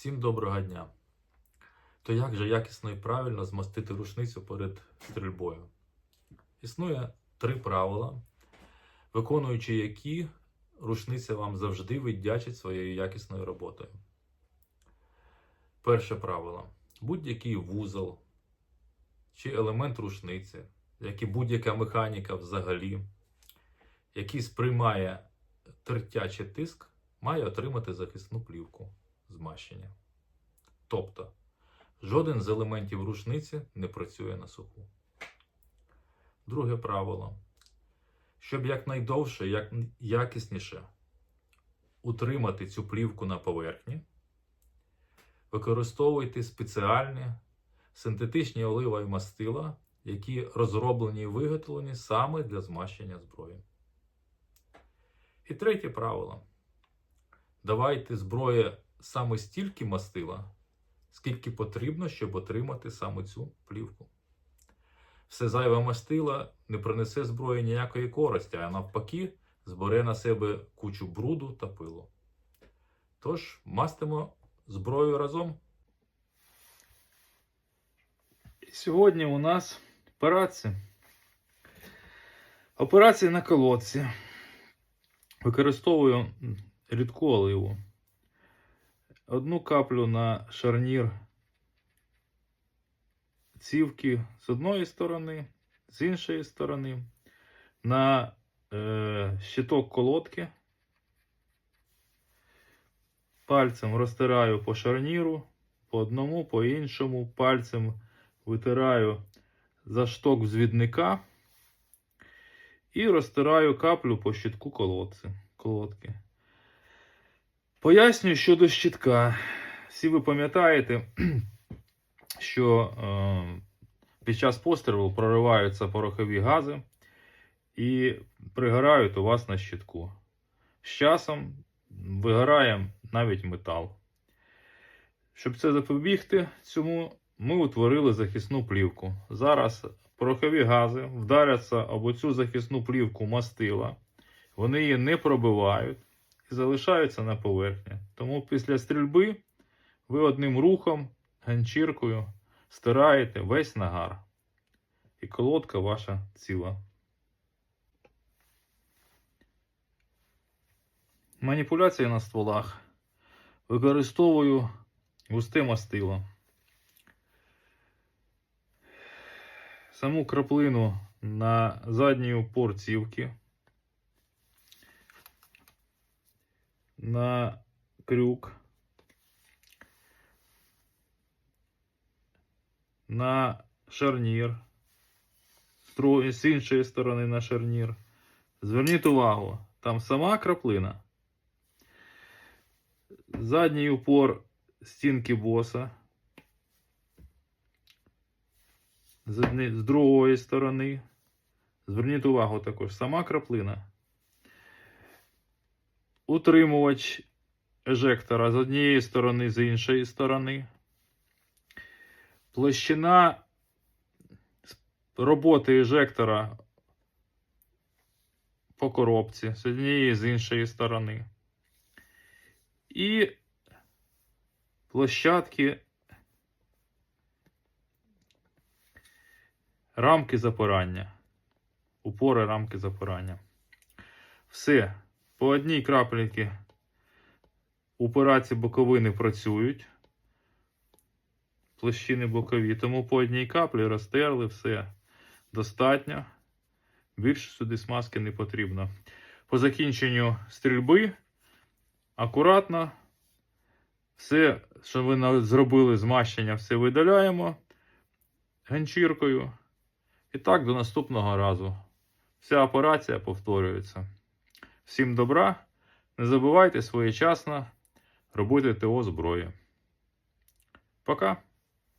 Всім доброго дня! То як же якісно і правильно змастити рушницю перед стрільбою? Існує три правила, виконуючи які рушниця вам завжди віддячить своєю якісною роботою. Перше правило: будь-який вузол чи елемент рушниці, як і будь-яка механіка взагалі, який сприймає тертя чи тиск, має отримати захисну плівку змащення. Тобто, жоден з елементів рушниці не працює на суху. Друге правило. Щоб якнайдовше, як якісніше утримати цю плівку на поверхні, використовуйте спеціальні синтетичні олива і мастила, які розроблені і виготовлені саме для змащення зброї. І третє правило. Давайте зброї саме стільки мастила, скільки потрібно, щоб отримати саме цю плівку. Все зайве мастила не принесе зброї ніякої користі, а навпаки, збере на себе кучу бруду та пилу. Тож, мастимо зброю разом. Сьогодні у нас операція. Операція на колодці. Використовую рідку оливу. Одну каплю на шарнір цівки з одної сторони, з іншої сторони, на е, щиток колодки. Пальцем розтираю по шарніру, по одному, по іншому, пальцем витираю за шток взвідника і розтираю каплю по щитку колодці, колодки. Пояснюю щодо щитка. Всі ви пам'ятаєте, що е, під час пострілу прориваються порохові гази і пригорають у вас на щитку. З часом вигорає навіть метал. Щоб це запобігти цьому, ми утворили захисну плівку. Зараз порохові гази вдаряться об оцю захисну плівку мастила, вони її не пробивають залишаються на поверхні. Тому після стрільби ви одним рухом, ганчіркою стираєте весь нагар. І колодка ваша ціла. Маніпуляції на стволах. Використовую густе мастило. Саму краплину на задній упор цівки. На крюк. На шарнір. З іншої сторони на шарнір. Зверніть увагу, там сама краплина. Задній упор стінки боса. З другої сторони. Зверніть увагу також, сама краплина. Утримувач ежектора з однієї сторони, з іншої сторони. Площина роботи ежектора по коробці з однієї з іншої сторони. І площадки рамки запирання. Упори рамки запирання. Все. По одній крапельці упираці боковини працюють. Площини бокові. Тому по одній каплі розтерли все достатньо. Більше сюди смазки не потрібно. По закінченню стрільби акуратно. Все, що ви зробили змащення, все видаляємо ганчіркою. І так до наступного разу. Вся операція повторюється. Всім добра. Не забувайте своєчасно робити ТО зброї. Пока.